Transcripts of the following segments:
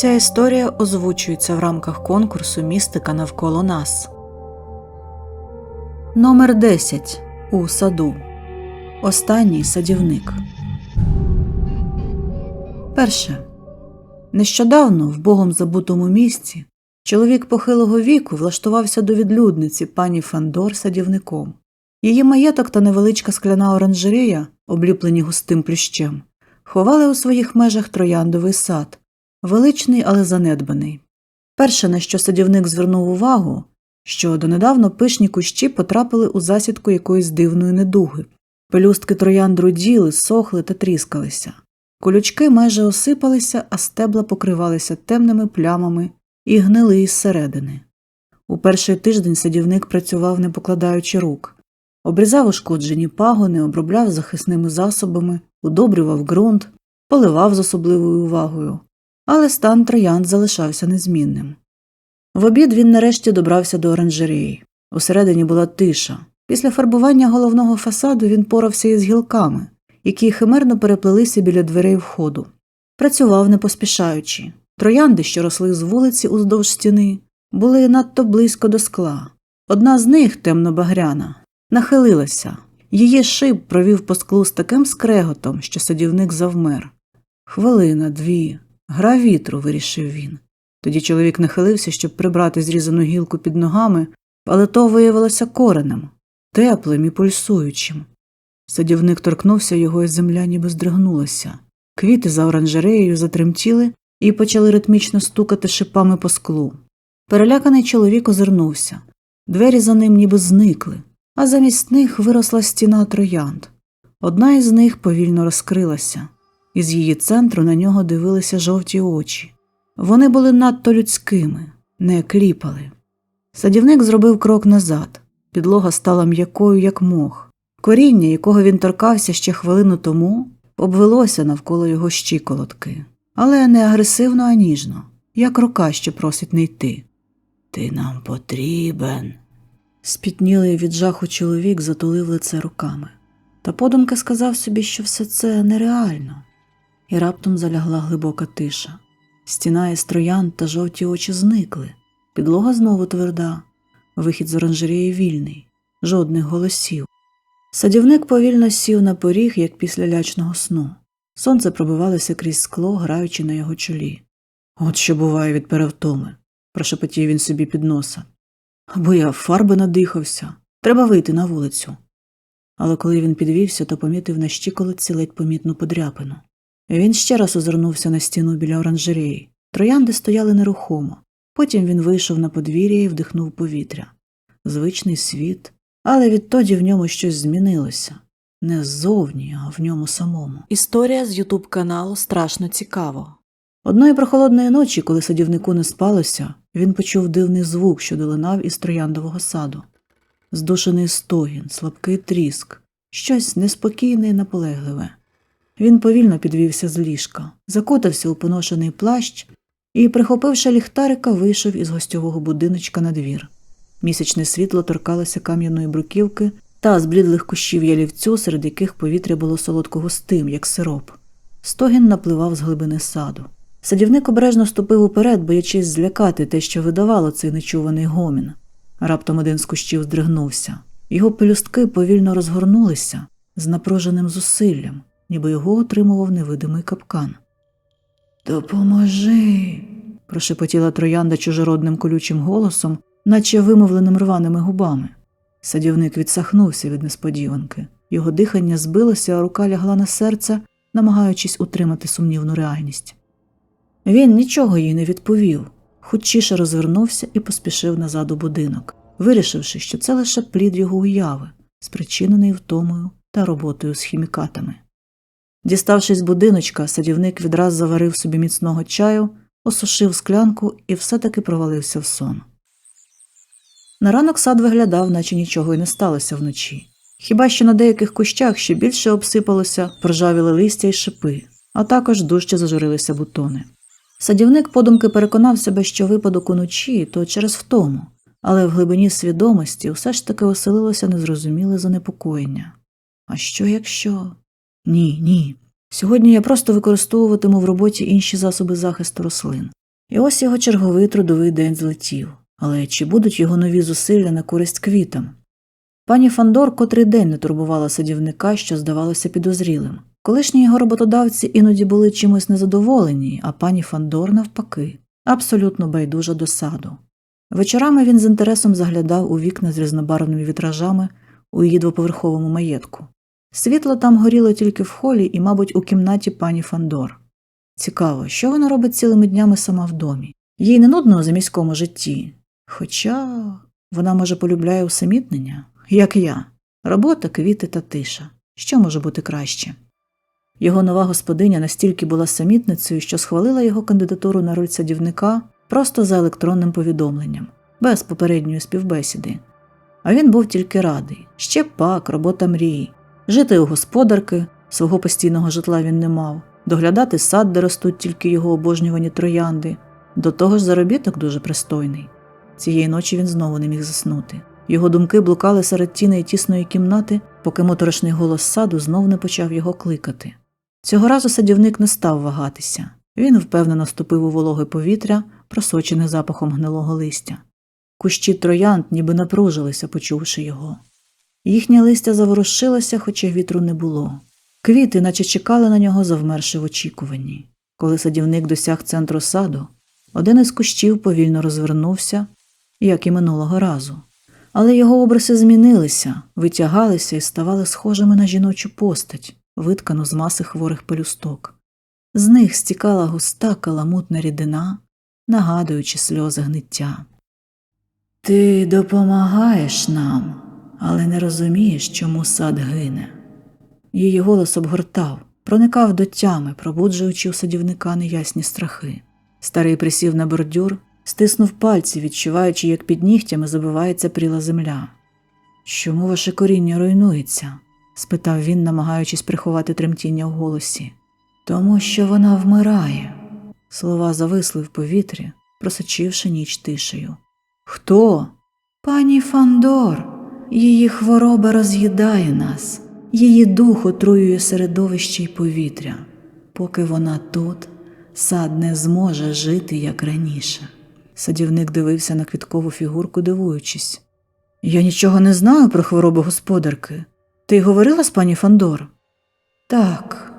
Ця історія озвучується в рамках конкурсу Містика навколо нас. Номер 10 у саду. Останній садівник. Перше. Нещодавно в богом забутому місці чоловік похилого віку влаштувався до відлюдниці пані Фандор садівником. Її маєток та невеличка скляна оранжерея, обліплені густим плющем, ховали у своїх межах трояндовий сад, величний, але занедбаний. Перше, на що садівник звернув увагу, що донедавно пишні кущі потрапили у засідку якоїсь дивної недуги. Пелюстки троянд руділи, сохли та тріскалися. Колючки майже осипалися, а стебла покривалися темними плямами і гнили із середини. У перший тиждень садівник працював, не покладаючи рук. Обрізав ушкоджені пагони, обробляв захисними засобами, удобрював ґрунт, поливав з особливою увагою, але стан троянд залишався незмінним. В обід він нарешті добрався до оранжереї. Усередині була тиша. Після фарбування головного фасаду він порався із гілками, які химерно переплелися біля дверей входу. Працював не поспішаючи. Троянди, що росли з вулиці уздовж стіни, були надто близько до скла. Одна з них, темно-багряна, нахилилася. Її шиб провів по склу з таким скреготом, що садівник завмер. Хвилина, дві, гра вітру, вирішив він. Тоді чоловік нахилився, щоб прибрати зрізану гілку під ногами, але то виявилося коренем, теплим і пульсуючим. Садівник торкнувся його, і земля ніби здригнулася. Квіти за оранжереєю затремтіли і почали ритмічно стукати шипами по склу. Переляканий чоловік озирнувся. Двері за ним ніби зникли, а замість них виросла стіна троянд. Одна із них повільно розкрилася, і з її центру на нього дивилися жовті очі. Вони були надто людськими, не кліпали. Садівник зробив крок назад. Підлога стала м'якою, як мох. Коріння, якого він торкався ще хвилину тому, обвелося навколо його щиколотки, але не агресивно, а ніжно, як рука, що просить не йти. Ти нам потрібен. Спітнілий від жаху чоловік затулив лице руками. Та подумки сказав собі, що все це нереально, і раптом залягла глибока тиша. Стіна із троян та жовті очі зникли, підлога знову тверда, вихід з оранжереї вільний, жодних голосів. Садівник повільно сів на поріг, як після лячного сну. Сонце пробивалося крізь скло, граючи на його чолі. От що буває від перевтоми, прошепотів він собі під носа. Або я фарби надихався, треба вийти на вулицю. Але коли він підвівся, то помітив на щиколиці ледь помітну подряпину. Він ще раз озирнувся на стіну біля оранжереї. Троянди стояли нерухомо. Потім він вийшов на подвір'я і вдихнув повітря. Звичний світ, але відтоді в ньому щось змінилося. Не ззовні, а в ньому самому. Історія з Ютуб каналу страшно цікаво. Одної прохолодної ночі, коли садівнику не спалося, він почув дивний звук, що долинав із трояндового саду. Здушений стогін, слабкий тріск, щось неспокійне і наполегливе. Він повільно підвівся з ліжка, закутався у поношений плащ і, прихопивши ліхтарика, вийшов із гостьового будиночка на двір. Місячне світло торкалося кам'яної бруківки та зблідлих кущів ялівцю, серед яких повітря було солодко густим, як сироп. Стогін напливав з глибини саду. Садівник обережно ступив уперед, боячись злякати те, що видавало цей нечуваний гомін. Раптом один з кущів здригнувся. Його пелюстки повільно розгорнулися з напруженим зусиллям, ніби його отримував невидимий капкан. Допоможи. прошепотіла троянда чужородним колючим голосом, наче вимовленим рваними губами. Садівник відсахнувся від несподіванки. Його дихання збилося, а рука лягла на серце, намагаючись утримати сумнівну реальність. Він нічого їй не відповів, хутчіше розвернувся і поспішив назад у будинок, вирішивши, що це лише плід його уяви, спричинений втомою та роботою з хімікатами. Діставшись з будиночка, садівник відраз заварив собі міцного чаю, осушив склянку і все-таки провалився в сон. На ранок сад виглядав, наче нічого й не сталося вночі. Хіба що на деяких кущах ще більше обсипалося, прожавіли листя й шипи, а також дужче зажурилися бутони. Садівник подумки переконав себе, що випадок уночі то через втому, але в глибині свідомості все ж таки оселилося незрозуміле занепокоєння. А що якщо? Ні, ні. Сьогодні я просто використовуватиму в роботі інші засоби захисту рослин. І ось його черговий трудовий день злетів. Але чи будуть його нові зусилля на користь квітам? Пані Фандор котрий день не турбувала садівника, що здавалося підозрілим. Колишні його роботодавці іноді були чимось незадоволені, а пані Фандор, навпаки, абсолютно байдужа до саду. Вечорами він з інтересом заглядав у вікна з різнобарвними вітражами у її двоповерховому маєтку. Світло там горіло тільки в холі і, мабуть, у кімнаті пані Фандор. Цікаво, що вона робить цілими днями сама в домі. Їй не нудно у заміському житті. Хоча вона, може, полюбляє усамітнення, як я. Робота, квіти та тиша. Що може бути краще? Його нова господиня настільки була самітницею, що схвалила його кандидатуру на роль садівника просто за електронним повідомленням, без попередньої співбесіди. А він був тільки радий ще пак, робота мрії, жити у господарки, свого постійного житла він не мав, доглядати сад, де ростуть тільки його обожнювані троянди. До того ж, заробіток дуже пристойний. Цієї ночі він знову не міг заснути. Його думки блукали серед тіней тісної кімнати, поки моторошний голос саду знов не почав його кликати. Цього разу садівник не став вагатися. Він впевнено ступив у вологе повітря, просочене запахом гнилого листя. Кущі троянд ніби напружилися, почувши його. Їхнє листя заворушилося, хоча вітру не було. Квіти, наче чекали на нього, завмерши в очікуванні. Коли садівник досяг центру саду, один із кущів повільно розвернувся, як і минулого разу. Але його обриси змінилися, витягалися і ставали схожими на жіночу постать, виткану з маси хворих пелюсток. З них стікала густа каламутна рідина, нагадуючи сльози гниття. Ти допомагаєш нам, але не розумієш, чому сад гине. Її голос обгортав, проникав до тями, пробуджуючи у садівника неясні страхи. Старий присів на бордюр, стиснув пальці, відчуваючи, як під нігтями забивається пріла земля. Чому ваше коріння руйнується? спитав він, намагаючись приховати тремтіння в голосі. Тому що вона вмирає. Слова зависли в повітрі, просочивши ніч тишею. Хто? Пані Фандор. Її хвороба роз'їдає нас, її дух отруює середовище й повітря. Поки вона тут, сад не зможе жити, як раніше. Садівник дивився на квіткову фігурку, дивуючись. Я нічого не знаю про хворобу господарки. Ти говорила з пані Фандор? Так.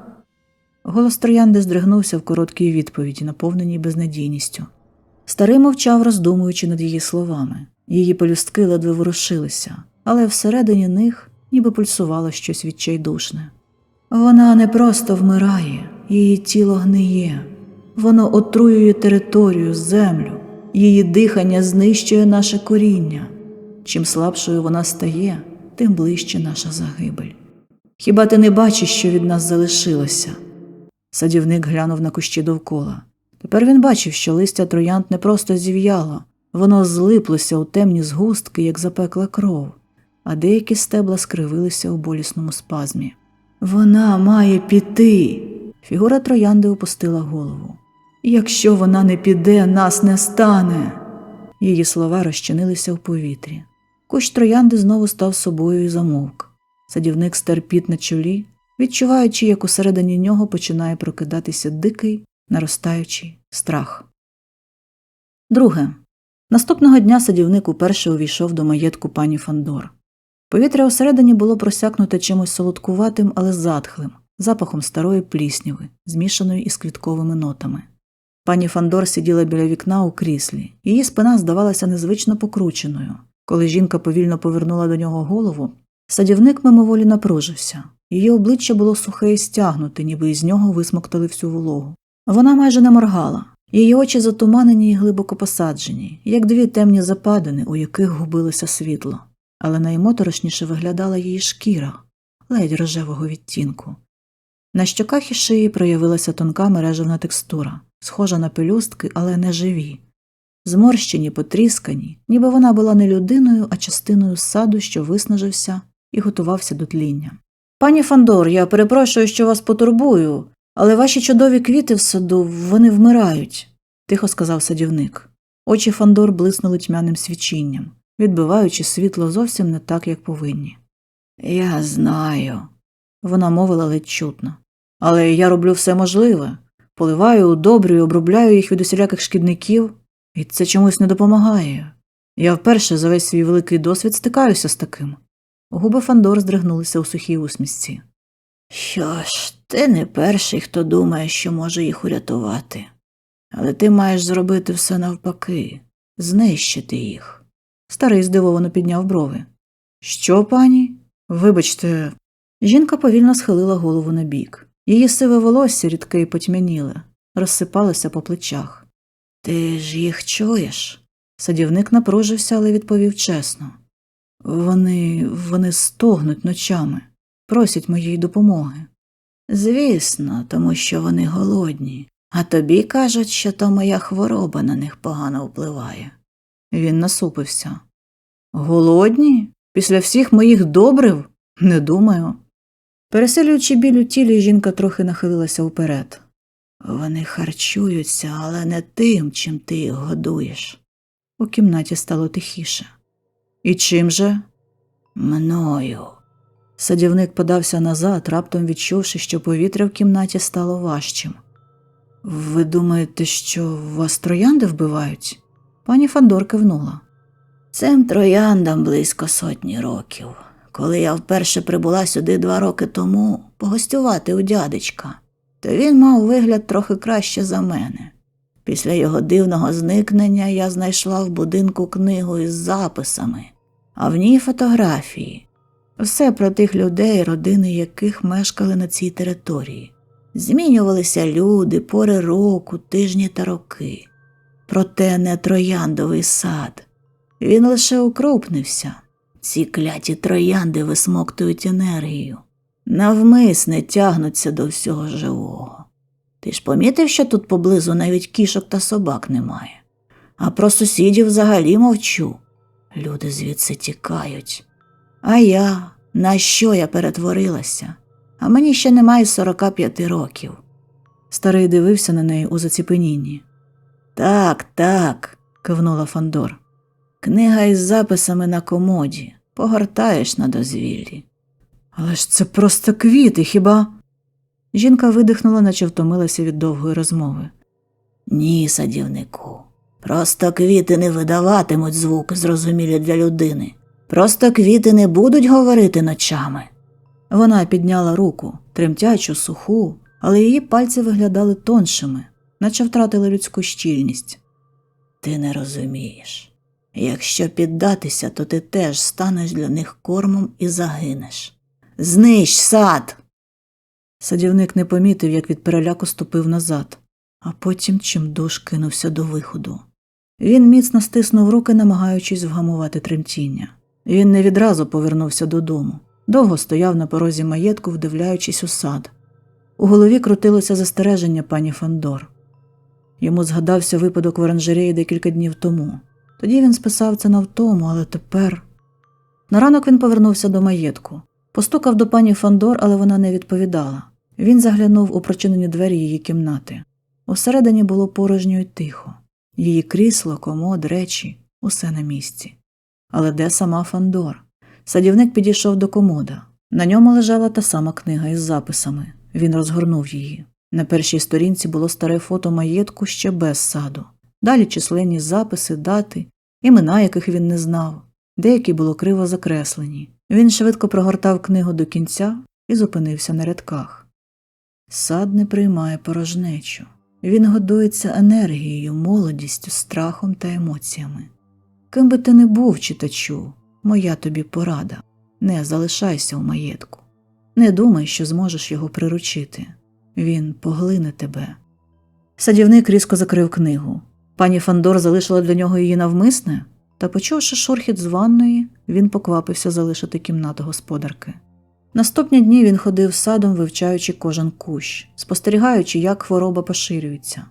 Голос троянди здригнувся в короткій відповіді, наповненій безнадійністю. Старий мовчав, роздумуючи над її словами. Її пелюстки ледве ворушилися, але всередині них ніби пульсувало щось відчайдушне. Вона не просто вмирає, її тіло гниє, воно отруює територію, землю, її дихання знищує наше коріння. Чим слабшою вона стає, тим ближче наша загибель. Хіба ти не бачиш, що від нас залишилося? Садівник глянув на кущі довкола. Тепер він бачив, що листя троянд не просто зів'яло, воно злиплося у темні згустки, як запекла кров, а деякі стебла скривилися у болісному спазмі. Вона має піти. Фігура троянди опустила голову. Якщо вона не піде, нас не стане. Її слова розчинилися в повітрі. Кущ троянди знову став собою і замовк. Садівник стер піт на чолі, відчуваючи, як усередині нього починає прокидатися дикий, наростаючий страх. Друге. Наступного дня садівник уперше увійшов до маєтку пані Фандор. Повітря усередині було просякнуте чимось солодкуватим, але затхлим, запахом старої плісняви, змішаної із квітковими нотами. Пані Фандор сиділа біля вікна у кріслі, її спина здавалася незвично покрученою. Коли жінка повільно повернула до нього голову, садівник мимоволі напружився. Її обличчя було сухе і стягнуте, ніби із нього висмоктали всю вологу. Вона майже не моргала, її очі затуманені і глибоко посаджені, як дві темні западини, у яких губилося світло, але наймоторошніше виглядала її шкіра, ледь рожевого відтінку. На щоках і шиї проявилася тонка мережевна текстура, схожа на пелюстки, але не живі. Зморщені, потріскані, ніби вона була не людиною, а частиною саду, що виснажився і готувався до тління. Пані Фандор, я перепрошую, що вас потурбую, але ваші чудові квіти в саду вони вмирають, тихо сказав садівник. Очі Фандор блиснули тьмяним свічінням, відбиваючи світло зовсім не так, як повинні. Я знаю, вона мовила ледь чутно. Але я роблю все можливе. поливаю, удобрюю, обробляю їх від усіляких шкідників, і це чомусь не допомагає. Я вперше за весь свій великий досвід стикаюся з таким. Губи Фандор здригнулися у сухій усмісці. Що ж, ти не перший, хто думає, що може їх урятувати. Але ти маєш зробити все навпаки, знищити їх. Старий здивовано підняв брови. Що, пані? Вибачте. Жінка повільно схилила голову на бік. Її сиве волосся рідке і потьмяніле, розсипалося по плечах. Ти ж їх чуєш? Садівник напружився, але відповів чесно. Вони вони стогнуть ночами, просять моєї допомоги. Звісно, тому що вони голодні, а тобі кажуть, що то моя хвороба на них погано впливає. Він насупився. Голодні? Після всіх моїх добрив? Не думаю. Переселюючи біль у тілі, жінка трохи нахилилася вперед. Вони харчуються, але не тим, чим ти їх годуєш. У кімнаті стало тихіше. І чим же? Мною. Садівник подався назад, раптом відчувши, що повітря в кімнаті стало важчим. Ви думаєте, що вас троянди вбивають? Пані Фандор кивнула. Цим трояндам близько сотні років. Коли я вперше прибула сюди два роки тому погостювати у дядечка, то він мав вигляд трохи краще за мене. Після його дивного зникнення я знайшла в будинку книгу із записами, а в ній фотографії. Все про тих людей, родини яких мешкали на цій території. Змінювалися люди, пори року, тижні та роки. Проте не трояндовий сад. Він лише укрупнився. Ці кляті троянди висмоктують енергію, навмисне тягнуться до всього живого. Ти ж помітив, що тут поблизу навіть кішок та собак немає, а про сусідів взагалі мовчу. Люди звідси тікають. А я, на що я перетворилася? А мені ще немає 45 років. Старий дивився на неї у заціпенінні. Так, так, кивнула Фандор. Книга із записами на комоді. Погортаєш на дозвіллі. Але ж це просто квіти, хіба? Жінка видихнула, наче втомилася від довгої розмови. Ні, садівнику. Просто квіти не видаватимуть звуки, зрозумілі для людини. Просто квіти не будуть говорити ночами. Вона підняла руку, тремтячу, суху, але її пальці виглядали тоншими, наче втратили людську щільність. Ти не розумієш. Якщо піддатися, то ти теж станеш для них кормом і загинеш. Знищ сад. Садівник не помітив, як від переляку ступив назад, а потім чимдуж кинувся до виходу. Він міцно стиснув руки, намагаючись вгамувати тремтіння. Він не відразу повернувся додому, довго стояв на порозі маєтку, вдивляючись у сад. У голові крутилося застереження пані Фандор. Йому згадався випадок в оранжереї декілька днів тому. Тоді він списав це на втому, але тепер. На ранок він повернувся до маєтку, постукав до пані Фандор, але вона не відповідала. Він заглянув у прочинені двері її кімнати. Усередині було порожньо й тихо. Її крісло, комод, речі, усе на місці. Але де сама Фандор? Садівник підійшов до комода. На ньому лежала та сама книга із записами. Він розгорнув її. На першій сторінці було старе фото маєтку ще без саду. Далі численні записи, дати, імена яких він не знав, деякі було криво закреслені. Він швидко прогортав книгу до кінця і зупинився на рядках. Сад не приймає порожнечу. Він годується енергією, молодістю, страхом та емоціями. Ким би ти не був, читачу, моя тобі порада не залишайся у маєтку. Не думай, що зможеш його приручити. Він поглине тебе. Садівник різко закрив книгу. Пані Фандор залишила для нього її навмисне, та, почувши шурхіт з ванної, він поквапився залишити кімнату господарки. Наступні дні він ходив садом, вивчаючи кожен кущ, спостерігаючи, як хвороба поширюється.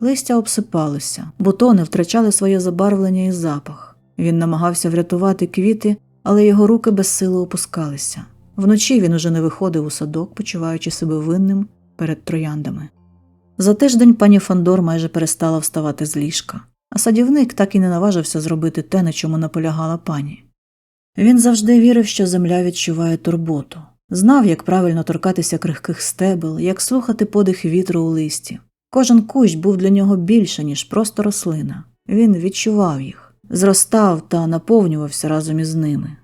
Листя обсипалося, бутони втрачали своє забарвлення і запах. Він намагався врятувати квіти, але його руки безсило опускалися. Вночі він уже не виходив у садок, почуваючи себе винним перед трояндами. За тиждень пані Фандор майже перестала вставати з ліжка, а садівник так і не наважився зробити те, на чому наполягала пані. Він завжди вірив, що земля відчуває турботу, знав, як правильно торкатися крихких стебел, як слухати подих вітру у листі. Кожен кущ був для нього більше, ніж просто рослина. Він відчував їх, зростав та наповнювався разом із ними.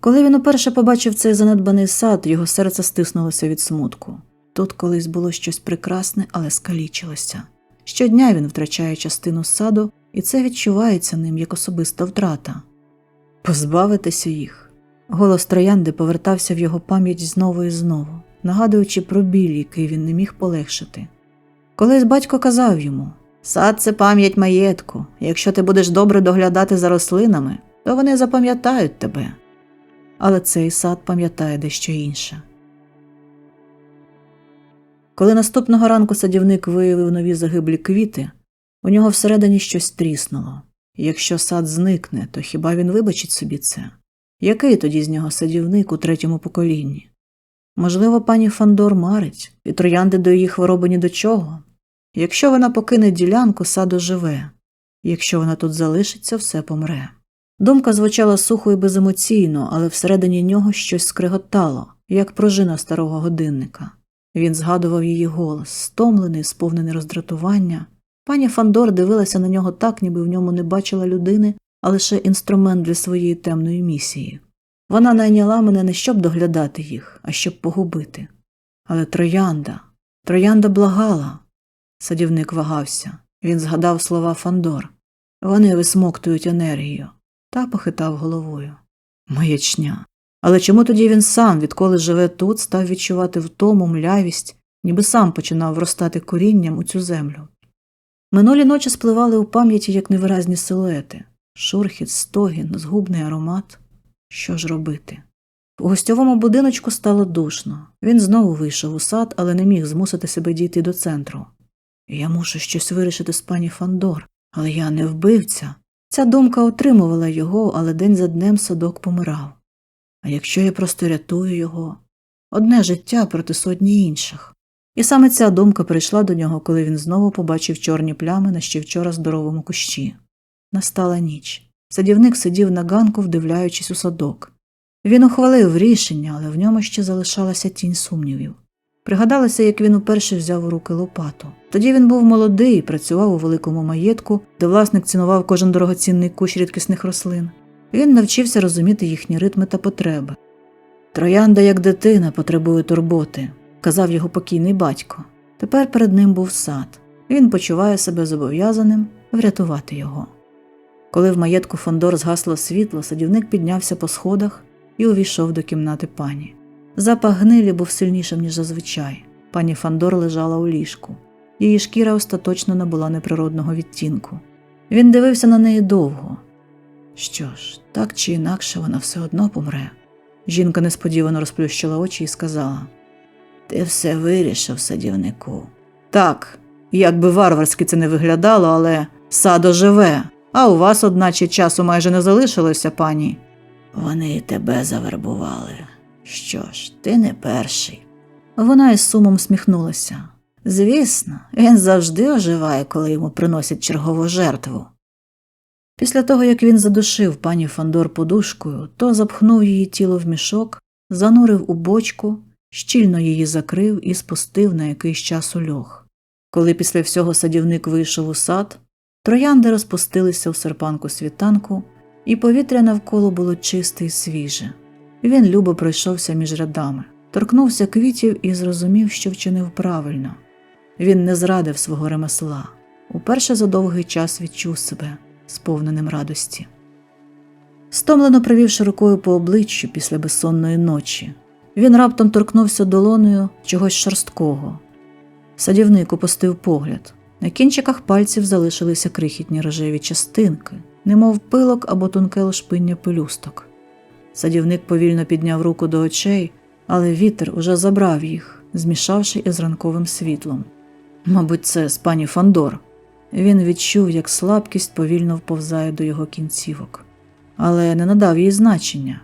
Коли він уперше побачив цей занедбаний сад, його серце стиснулося від смутку. Тут колись було щось прекрасне, але скалічилося. Щодня він втрачає частину саду, і це відчувається ним як особиста втрата. Позбавитися їх. Голос троянди повертався в його пам'ять знову і знову, нагадуючи про біль, який він не міг полегшити. Колись батько казав йому сад це пам'ять маєтку. Якщо ти будеш добре доглядати за рослинами, то вони запам'ятають тебе. Але цей сад пам'ятає дещо інше. Коли наступного ранку садівник виявив нові загиблі квіти, у нього всередині щось тріснуло. Якщо сад зникне, то хіба він вибачить собі це? Який тоді з нього садівник у третьому поколінні? Можливо, пані Фандор марить, і троянди до її хвороби ні до чого. Якщо вона покине ділянку, сад оживе, якщо вона тут залишиться, все помре. Думка звучала сухо і беземоційно, але всередині нього щось скриготало, як пружина старого годинника. Він згадував її голос, стомлений, сповнений роздратування. Пані Фандор дивилася на нього так, ніби в ньому не бачила людини, а лише інструмент для своєї темної місії. Вона найняла мене не щоб доглядати їх, а щоб погубити. Але троянда, троянда благала. Садівник вагався. Він згадав слова Фандор. Вони висмоктують енергію. Та похитав головою. Маячня. Але чому тоді він сам, відколи живе тут, став відчувати втому, млявість, ніби сам починав вростати корінням у цю землю? Минулі ночі спливали у пам'яті як невиразні силуети шурхіт, стогін, згубний аромат. Що ж робити? У гостьовому будиночку стало душно. Він знову вийшов у сад, але не міг змусити себе дійти до центру. Я мушу щось вирішити з пані Фандор, але я не вбивця. Ця думка отримувала його, але день за днем садок помирав. А якщо я просто рятую його? Одне життя проти сотні інших. І саме ця думка прийшла до нього, коли він знову побачив чорні плями на ще вчора здоровому кущі. Настала ніч. Садівник сидів на ганку, вдивляючись у садок. Він ухвалив рішення, але в ньому ще залишалася тінь сумнівів. Пригадалося, як він уперше взяв у руки лопату. Тоді він був молодий, і працював у великому маєтку, де власник цінував кожен дорогоцінний кущ рідкісних рослин. Він навчився розуміти їхні ритми та потреби. Троянда, як дитина, потребує турботи, казав його покійний батько. Тепер перед ним був сад. Він почуває себе зобов'язаним врятувати його. Коли в маєтку Фондор згасло світло, садівник піднявся по сходах і увійшов до кімнати пані. Запах гнилі був сильнішим, ніж зазвичай. Пані Фандор лежала у ліжку. Її шкіра остаточно набула неприродного відтінку. Він дивився на неї довго. Що ж, так чи інакше вона все одно помре. Жінка несподівано розплющила очі і сказала: Ти все вирішив, садівнику. Так, як би варварськи це не виглядало, але садо живе, а у вас, одначе, часу майже не залишилося, пані. Вони і тебе завербували. Що ж, ти не перший. Вона із сумом сміхнулася. Звісно, він завжди оживає, коли йому приносять чергову жертву. Після того, як він задушив пані Фандор подушкою, то запхнув її тіло в мішок, занурив у бочку, щільно її закрив і спустив на якийсь час у льох. Коли після всього садівник вийшов у сад, троянди розпустилися у серпанку світанку, і повітря навколо було чисте і свіже. Він любо пройшовся між рядами, торкнувся квітів і зрозумів, що вчинив правильно. Він не зрадив свого ремесла. Уперше за довгий час відчув себе сповненим радості. Стомлено провівши рукою по обличчю після безсонної ночі, він раптом торкнувся долоною чогось шорсткого. Садівник опустив погляд. На кінчиках пальців залишилися крихітні рожеві частинки, немов пилок або тонке лошпиння пелюсток. Садівник повільно підняв руку до очей, але вітер уже забрав їх, змішавши із ранковим світлом. Мабуть, це з пані Фандор. Він відчув, як слабкість повільно вповзає до його кінцівок, але не надав їй значення.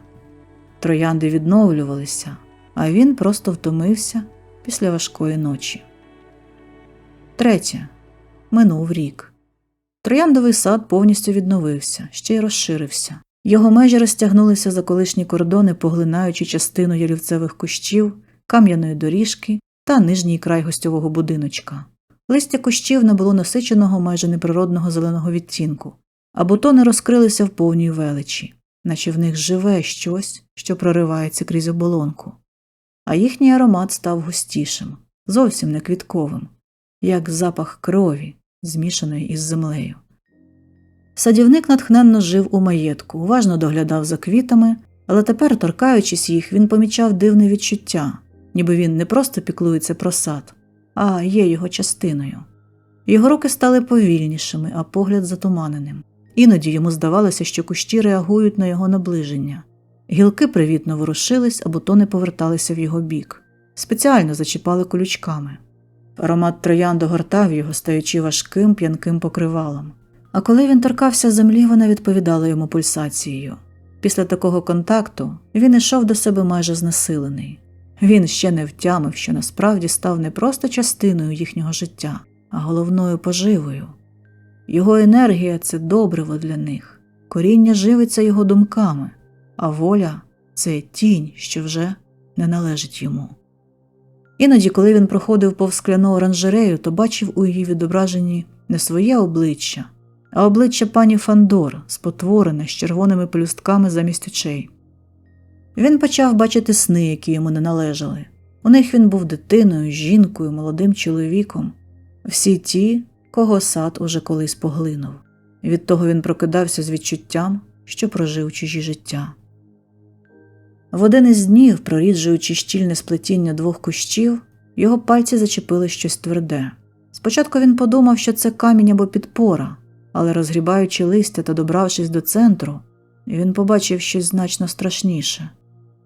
Троянди відновлювалися, а він просто втомився після важкої ночі. Третє. Минув рік. Трояндовий сад повністю відновився, ще й розширився. Його межі розтягнулися за колишні кордони, поглинаючи частину ялівцевих кущів, кам'яної доріжки та нижній край гостьового будиночка. Листя кущів не було насиченого майже неприродного зеленого відтінку, а бутони розкрилися в повній величі, наче в них живе щось, що проривається крізь оболонку. А їхній аромат став густішим, зовсім не квітковим, як запах крові, змішаної із землею. Садівник натхненно жив у маєтку, уважно доглядав за квітами, але тепер, торкаючись їх, він помічав дивне відчуття, ніби він не просто піклується про сад, а є його частиною. Його руки стали повільнішими, а погляд затуманеним. Іноді йому здавалося, що кущі реагують на його наближення. Гілки привітно ворушились, а бутони поверталися в його бік, спеціально зачіпали колючками. Аромат троян догортав його, стаючи важким п'янким покривалом. А коли він торкався землі, вона відповідала йому пульсацією. Після такого контакту він ішов до себе майже знесилений. Він ще не втямив, що насправді став не просто частиною їхнього життя, а головною поживою. Його енергія це добриво для них, коріння живиться його думками, а воля це тінь, що вже не належить йому. Іноді, коли він проходив повз скляну оранжерею, то бачив у її відображенні не своє обличчя, а обличчя пані Фандор, спотворене з червоними пелюстками замість очей. Він почав бачити сни, які йому не належали. У них він був дитиною, жінкою, молодим чоловіком, всі ті, кого сад уже колись поглинув. Від того він прокидався з відчуттям, що прожив чужі життя. В один із днів, проріджуючи щільне сплетіння двох кущів, його пальці зачепили щось тверде. Спочатку він подумав, що це камінь або підпора, але розгрібаючи листя та добравшись до центру, він побачив щось значно страшніше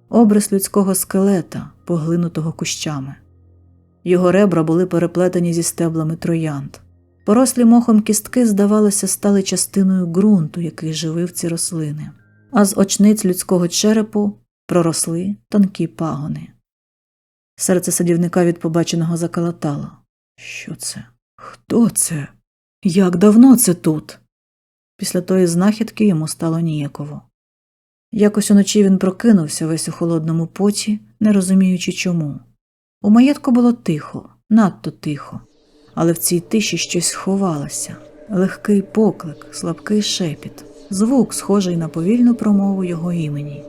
обрис людського скелета, поглинутого кущами. Його ребра були переплетені зі стеблами троянд. Порослі мохом кістки, здавалося, стали частиною ґрунту, який живив ці рослини, а з очниць людського черепу проросли тонкі пагони. Серце садівника від побаченого заколотало. Що це? Хто це? Як давно це тут? Після тої знахідки йому стало ніяково. Якось уночі він прокинувся весь у холодному поті, не розуміючи чому. У маєтку було тихо, надто тихо, але в цій тиші щось сховалося легкий поклик, слабкий шепіт, звук, схожий на повільну промову його імені.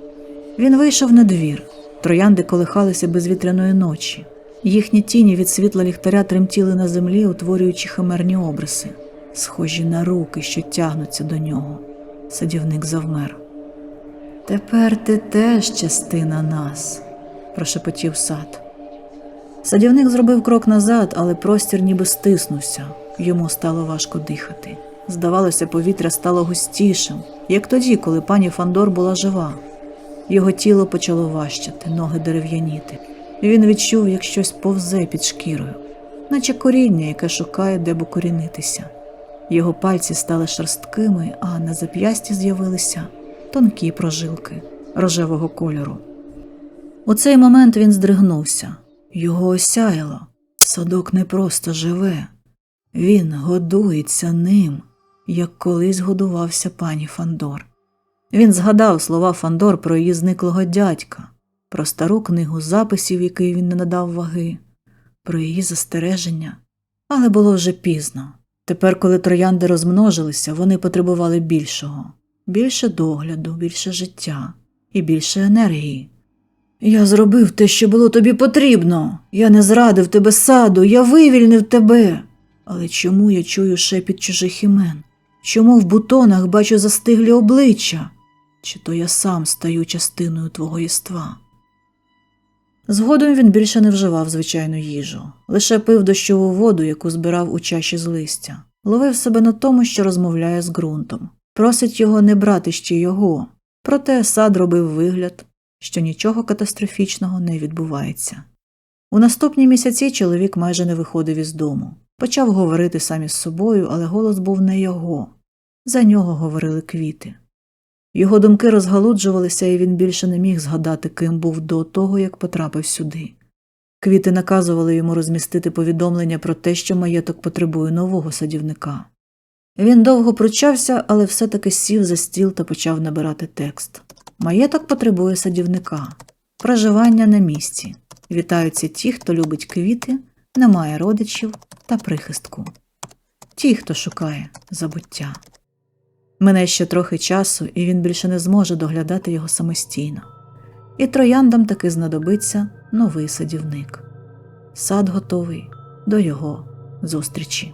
Він вийшов на двір. Троянди колихалися без вітряної ночі. Їхні тіні від світла ліхтаря тремтіли на землі, утворюючи химерні обриси, схожі на руки, що тягнуться до нього. Садівник завмер. Тепер ти теж частина нас, прошепотів сад. Садівник зробив крок назад, але простір ніби стиснувся, йому стало важко дихати. Здавалося, повітря стало густішим, як тоді, коли пані Фандор була жива. Його тіло почало важчати, ноги дерев'яніти. Він відчув, як щось повзе під шкірою, наче коріння, яке шукає, де б укорінитися. Його пальці стали шорсткими, а на зап'ясті з'явилися тонкі прожилки рожевого кольору. У цей момент він здригнувся, його осяяло. Садок не просто живе, він годується ним, як колись годувався пані Фандор. Він згадав слова Фандор про її зниклого дядька, про стару книгу записів, який він не надав ваги, про її застереження. Але було вже пізно. Тепер, коли троянди розмножилися, вони потребували більшого більше догляду, більше життя і більше енергії. Я зробив те, що було тобі потрібно. Я не зрадив тебе саду, я вивільнив тебе. Але чому я чую шепіт чужих імен? Чому в бутонах бачу застиглі обличчя? Чи то я сам стаю частиною твого єства? Згодом він більше не вживав звичайну їжу, лише пив дощову воду, яку збирав у чаші з листя, ловив себе на тому, що розмовляє з ґрунтом, просить його не брати ще його, проте сад робив вигляд, що нічого катастрофічного не відбувається. У наступні місяці чоловік майже не виходив із дому, почав говорити сам із собою, але голос був не його, за нього говорили квіти. Його думки розгалуджувалися, і він більше не міг згадати, ким був до того, як потрапив сюди. Квіти наказували йому розмістити повідомлення про те, що маєток потребує нового садівника. Він довго пручався, але все таки сів за стіл та почав набирати текст. Маєток потребує садівника, проживання на місці. Вітаються ті, хто любить квіти немає родичів та прихистку. Ті, хто шукає забуття. Мине ще трохи часу, і він більше не зможе доглядати його самостійно. І трояндам таки знадобиться новий садівник. Сад готовий до його зустрічі.